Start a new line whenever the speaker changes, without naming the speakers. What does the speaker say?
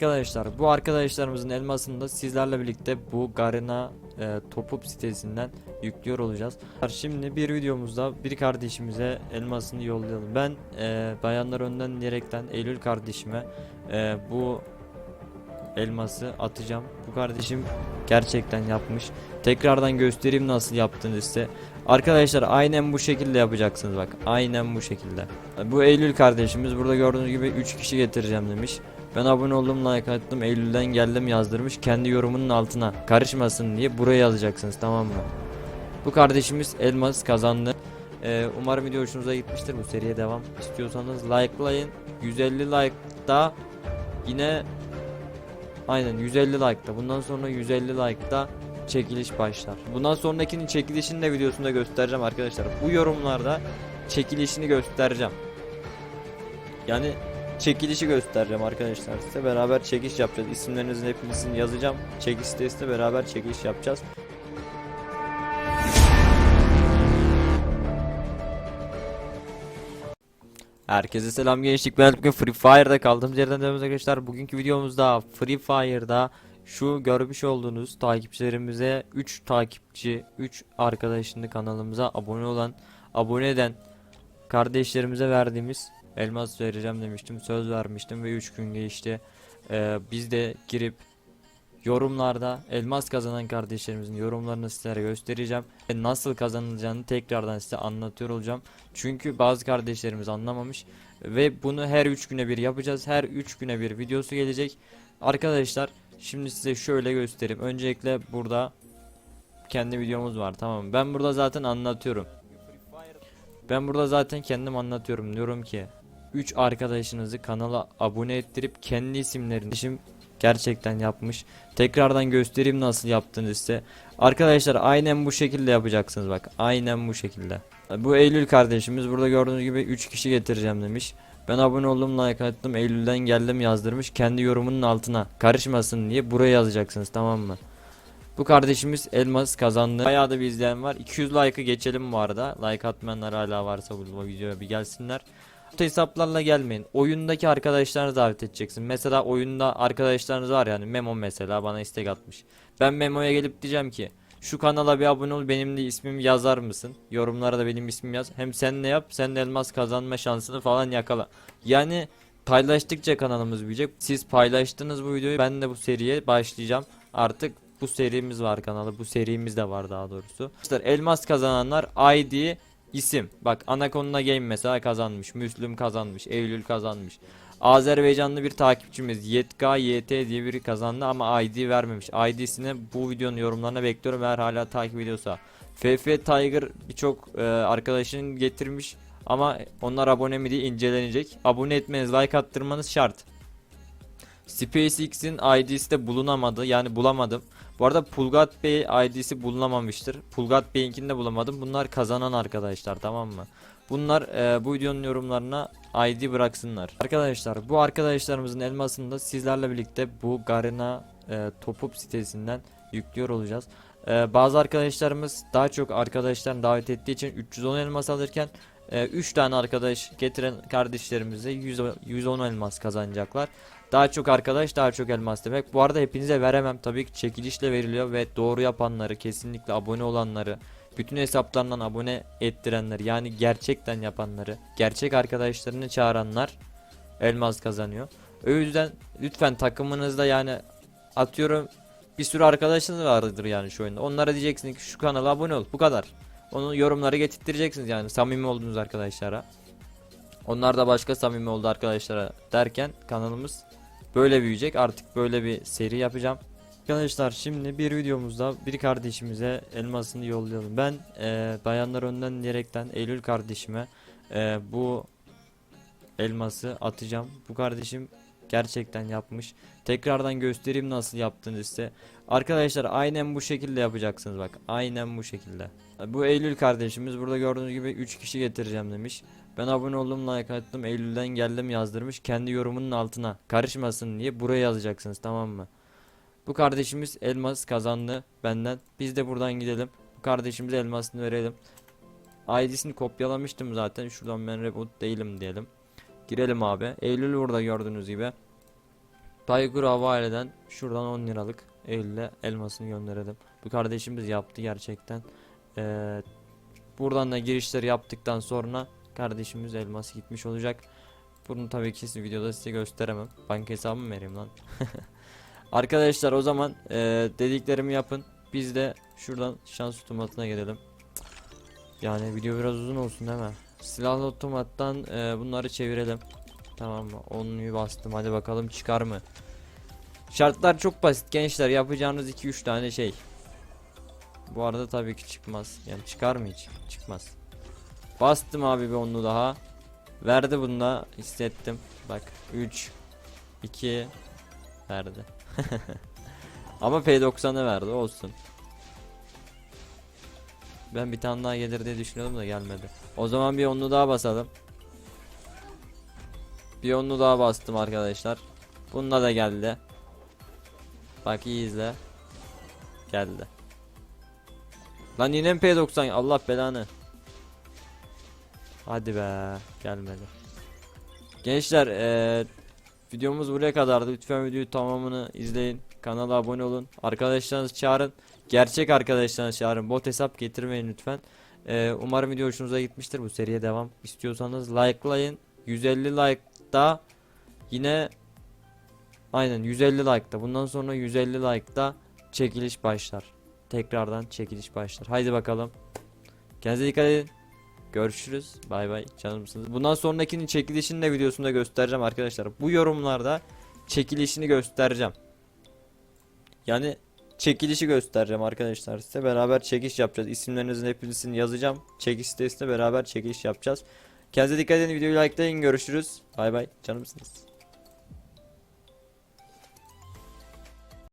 Arkadaşlar bu arkadaşlarımızın elmasını da sizlerle birlikte bu Garena e, Topup sitesinden yüklüyor olacağız. Şimdi bir videomuzda bir kardeşimize elmasını yollayalım. Ben e, bayanlar önden diyerekten Eylül kardeşime e, bu elması atacağım. Bu kardeşim gerçekten yapmış. Tekrardan göstereyim nasıl yaptığını size. Arkadaşlar aynen bu şekilde yapacaksınız bak. Aynen bu şekilde. Bu Eylül kardeşimiz burada gördüğünüz gibi 3 kişi getireceğim demiş. Ben abone oldum like attım Eylül'den geldim yazdırmış kendi yorumunun altına karışmasın diye buraya yazacaksınız tamam mı? Bu kardeşimiz elmas kazandı. Ee, umarım video hoşunuza gitmiştir bu seriye devam istiyorsanız likelayın 150 like'da yine aynen 150 like'da bundan sonra 150 like'da çekiliş başlar. Bundan sonrakinin çekilişini de videosunda göstereceğim arkadaşlar. Bu yorumlarda çekilişini göstereceğim. Yani çekilişi göstereceğim arkadaşlar size. Beraber çekiş yapacağız. İsimlerinizin hepinizin yazacağım. Çekiş sitesinde beraber çekiliş yapacağız. Herkese selam gençlik ben bugün Free Fire'da kaldığımız yerden devam arkadaşlar. Bugünkü videomuzda Free Fire'da şu görmüş olduğunuz takipçilerimize 3 takipçi 3 arkadaşını kanalımıza abone olan abone eden kardeşlerimize verdiğimiz elmas vereceğim demiştim söz vermiştim ve 3 gün geçti. Ee, biz de girip yorumlarda elmas kazanan kardeşlerimizin yorumlarını sizlere göstereceğim ve nasıl kazanılacağını tekrardan size anlatıyor olacağım. Çünkü bazı kardeşlerimiz anlamamış ve bunu her 3 güne bir yapacağız. Her 3 güne bir videosu gelecek. Arkadaşlar şimdi size şöyle göstereyim. Öncelikle burada kendi videomuz var tamam ben burada zaten anlatıyorum. Ben burada zaten kendim anlatıyorum. Diyorum ki 3 arkadaşınızı kanala abone ettirip kendi isimlerini Şimdi gerçekten yapmış. Tekrardan göstereyim nasıl yaptığını size. Arkadaşlar aynen bu şekilde yapacaksınız bak. Aynen bu şekilde. Bu Eylül kardeşimiz burada gördüğünüz gibi 3 kişi getireceğim demiş. Ben abone oldum like attım Eylül'den geldim yazdırmış kendi yorumunun altına karışmasın diye buraya yazacaksınız tamam mı? Bu kardeşimiz elmas kazandı. Bayağı da bir izleyen var. 200 like'ı geçelim bu arada. Like atmayanlar hala varsa bu, videoya bir gelsinler. Bu hesaplarla gelmeyin. Oyundaki arkadaşlarınızı davet edeceksin. Mesela oyunda arkadaşlarınız var yani Memo mesela bana istek atmış. Ben Memo'ya gelip diyeceğim ki şu kanala bir abone ol benim de ismimi yazar mısın? Yorumlara da benim ismimi yaz. Hem sen ne yap sen de elmas kazanma şansını falan yakala. Yani paylaştıkça kanalımız büyüyecek. Siz paylaştınız bu videoyu ben de bu seriye başlayacağım. Artık bu serimiz var kanalı. Bu serimiz de var daha doğrusu. Arkadaşlar elmas kazananlar ID isim. Bak Anaconda Game mesela kazanmış. Müslüm kazanmış. Eylül kazanmış. Azerbaycanlı bir takipçimiz Yetka YT diye biri kazandı ama ID vermemiş. ID'sini bu videonun yorumlarına bekliyorum eğer hala takip ediyorsa. FF Tiger birçok e, arkadaşının getirmiş ama onlar abone mi diye incelenecek. Abone etmeniz, like attırmanız şart. SpaceX'in ID'si de bulunamadı. Yani bulamadım. Bu arada Pulgat Bey ID'si bulunamamıştır. Pulgat Bey'inkini de bulamadım. Bunlar kazanan arkadaşlar tamam mı? Bunlar e, bu videonun yorumlarına ID bıraksınlar. Arkadaşlar bu arkadaşlarımızın elmasını da sizlerle birlikte bu Garena e, Topup sitesinden yüklüyor olacağız. E, bazı arkadaşlarımız daha çok arkadaşlarını davet ettiği için 310 elmas alırken 3 tane arkadaş getiren kardeşlerimize 100, 110 elmas kazanacaklar. Daha çok arkadaş daha çok elmas demek. Bu arada hepinize veremem tabii ki çekilişle veriliyor ve doğru yapanları kesinlikle abone olanları bütün hesaplarından abone ettirenler yani gerçekten yapanları gerçek arkadaşlarını çağıranlar elmas kazanıyor. O yüzden lütfen takımınızda yani atıyorum bir sürü arkadaşınız vardır yani şu oyunda. Onlara diyeceksiniz ki şu kanala abone ol bu kadar. Onu yorumlara getirtireceksiniz yani samimi olduğunuz arkadaşlara. Onlar da başka samimi oldu arkadaşlara derken kanalımız böyle büyüyecek. Artık böyle bir seri yapacağım. Arkadaşlar şimdi bir videomuzda bir kardeşimize elmasını yollayalım. Ben e, bayanlar önden diyerekten Eylül kardeşime e, bu elması atacağım. Bu kardeşim gerçekten yapmış. Tekrardan göstereyim nasıl yaptığını size. Arkadaşlar aynen bu şekilde yapacaksınız bak. Aynen bu şekilde. Bu Eylül kardeşimiz burada gördüğünüz gibi 3 kişi getireceğim demiş. Ben abone oldum like attım Eylül'den geldim yazdırmış kendi yorumunun altına karışmasın diye buraya yazacaksınız tamam mı? Bu kardeşimiz elmas kazandı benden. Biz de buradan gidelim. Bu kardeşimize elmasını verelim. ID'sini kopyalamıştım zaten. Şuradan ben reboot değilim diyelim. Girelim abi. Eylül burada gördüğünüz gibi. Tiger Havale'den şuradan 10 liralık elle elmasını gönderelim. Bu kardeşimiz yaptı gerçekten. Ee, buradan da girişleri yaptıktan sonra kardeşimiz elması gitmiş olacak. Bunu tabii ki videoda size gösteremem. Banka hesabımı mı vereyim lan? Arkadaşlar o zaman e, dediklerimi yapın. Biz de şuradan şans otomatına gelelim. Yani video biraz uzun olsun değil mi? Silahlı otomattan e, bunları çevirelim. Tamam mı? Onluyu bastım. Hadi bakalım çıkar mı? Şartlar çok basit gençler. Yapacağınız 2-3 tane şey. Bu arada tabii ki çıkmaz. Yani çıkar mı hiç? Çıkmaz. Bastım abi bir onlu daha. Verdi bunda hissettim. Bak 3 2 verdi. Ama P90'ı verdi olsun. Ben bir tane daha gelir diye düşünüyordum da gelmedi. O zaman bir onlu daha basalım. Bir onlu daha bastım arkadaşlar. Bununla da geldi. Bak iyi izle. Geldi. Lan yine mi P90 Allah belanı. Hadi be gelmedi. Gençler eee videomuz buraya kadardı. Lütfen videoyu tamamını izleyin. Kanala abone olun. Arkadaşlarınızı çağırın. Gerçek arkadaşlarınızı çağırın. Bot hesap getirmeyin lütfen. Eee, umarım video hoşunuza gitmiştir. Bu seriye devam istiyorsanız likelayın. 150 like'da yine aynen 150 like'da. Bundan sonra 150 like'da çekiliş başlar. Tekrardan çekiliş başlar. Haydi bakalım. Kendinize dikkat edin. Görüşürüz. Bay bay. Canımsınız. Bundan sonrakinin çekilişini de videosunda göstereceğim arkadaşlar. Bu yorumlarda çekilişini göstereceğim. Yani çekilişi göstereceğim arkadaşlar size. Beraber çekiş yapacağız. İsimlerinizin hepsini yazacağım. Çekiş sitesinde beraber çekiliş yapacağız. Kendinize dikkat edin. Videoyu likelayın. Görüşürüz. Bay bay. Canımsınız.